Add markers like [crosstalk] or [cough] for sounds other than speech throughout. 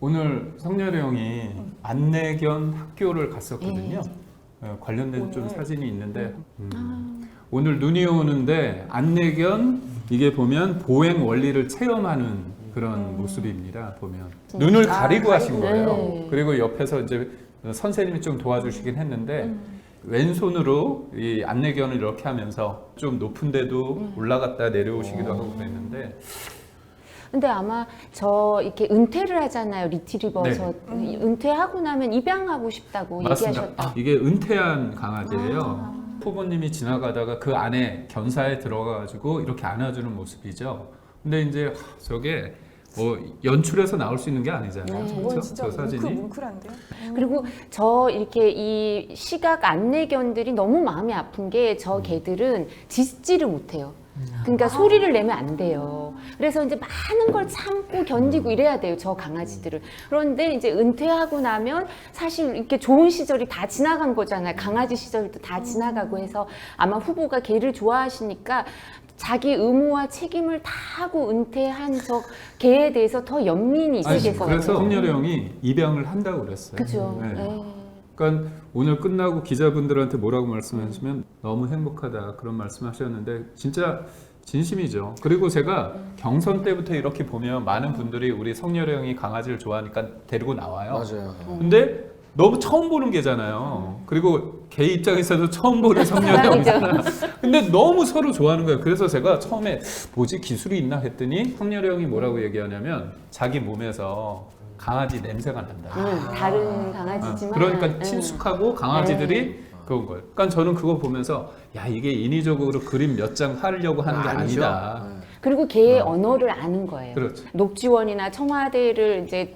오늘 성렬이 형이 안내견 학교를 갔었거든요. 예. 어, 관련된 좀 오늘. 사진이 있는데 음. 아, 오늘 눈이 오는데 안내견 이게 보면 보행 원리를 체험하는 그런 음. 모습입니다. 보면 눈을 아, 가리고 하신 가리고. 거예요. 네. 그리고 옆에서 이제 선생님이 좀 도와주시긴 했는데 음. 왼손으로 이 안내견을 이렇게 하면서 좀 높은 데도 음. 올라갔다 내려오시기도 오. 하고 그랬는데 근데 아마 저 이렇게 은퇴를 하잖아요 리트리버에서 네. 은퇴하고 나면 입양하고 싶다고 맞습니다. 얘기하셨다. 이게 은퇴한 강아지예요. 아. 후보님이 지나가다가 그 안에 견사에 들어가가지고 이렇게 안아주는 모습이죠. 근데 이제 하, 저게 뭐 연출해서 나올 수 있는 게 아니잖아요. 네. 저건 진짜 저 사진이. 뭉클, 뭉클한데요? 그리고 저 이렇게 이 시각 안내견들이 너무 마음이 아픈 게 저 개들은 짖지를 못해요. 그러니까 소리를 내면 안 돼요. 그래서 이제 많은 걸 참고 견디고 이래야 돼요. 저 강아지들은. 그런데 이제 은퇴하고 나면 사실 이렇게 좋은 시절이 다 지나간 거잖아요. 강아지 시절도 다 지나가고 해서 아마 후보가 개를 좋아하시니까 자기 의무와 책임을 다 하고 은퇴한 저 개에 대해서 더 연민이 있으실 것 그래서 같아요. 성렬이 형이 입양을 한다고 그랬어요. 그죠. 네. 네. 그러니까 오늘 끝나고 기자분들한테 뭐라고 말씀하시면 너무 행복하다 그런 말씀하셨는데 진짜 진심이죠. 그리고 제가 경선 때부터 이렇게 보면 많은 분들이 우리 성렬이 형이 강아지를 좋아하니까 데리고 나와요. 맞아요. 근데 너무 처음 보는 개잖아요. 그리고 개 입장에서도 처음 보는 성렬이 사랑이죠. 형이잖아요. 근데 너무 서로 좋아하는 거예요. 그래서 제가 처음에 뭐지 기술이 있나 했더니 성렬이 형이 뭐라고 얘기하냐면 자기 몸에서 강아지 냄새가 난다. 음, 다른 어, 강아지지만 그러니까 음. 친숙하고 강아지들이 그런 거예요. 그러니까 저는 그거 보면서 야 이게 인위적으로 그림 몇 장 하려고 하는 게 아니죠. 아니다. 네. 그리고 개의 어. 언어를 아는 거예요. 그렇죠. 녹지원이나 청와대를 이제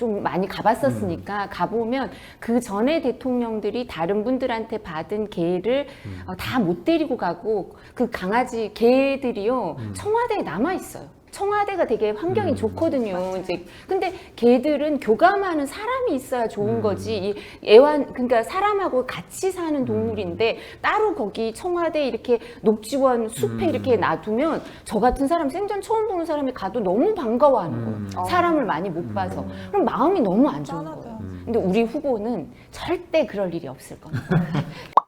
좀 많이 가봤었으니까 가보면 그 전에 대통령들이 다른 분들한테 받은 개를 어, 다못 데리고 가고 그 강아지 개들이요 청와대에 남아 있어요. 청와대가 되게 환경이 음. 좋거든요. 이제 근데 개들은 교감하는 사람이 있어야 좋은 음. 거지. 이 애완 그러니까 사람하고 같이 사는 동물인데 따로 거기 청와대 이렇게 녹지원 숲에 음. 이렇게 놔두면 저 같은 사람 생전 처음 보는 사람이 가도 너무 반가워하는 거예요. 음. 어. 사람을 많이 못 봐서 음. 그럼 마음이 너무 안 좋은 짠하다. 거예요. 음. 근데 우리 후보는 절대 그럴 일이 없을 겁니다. [laughs]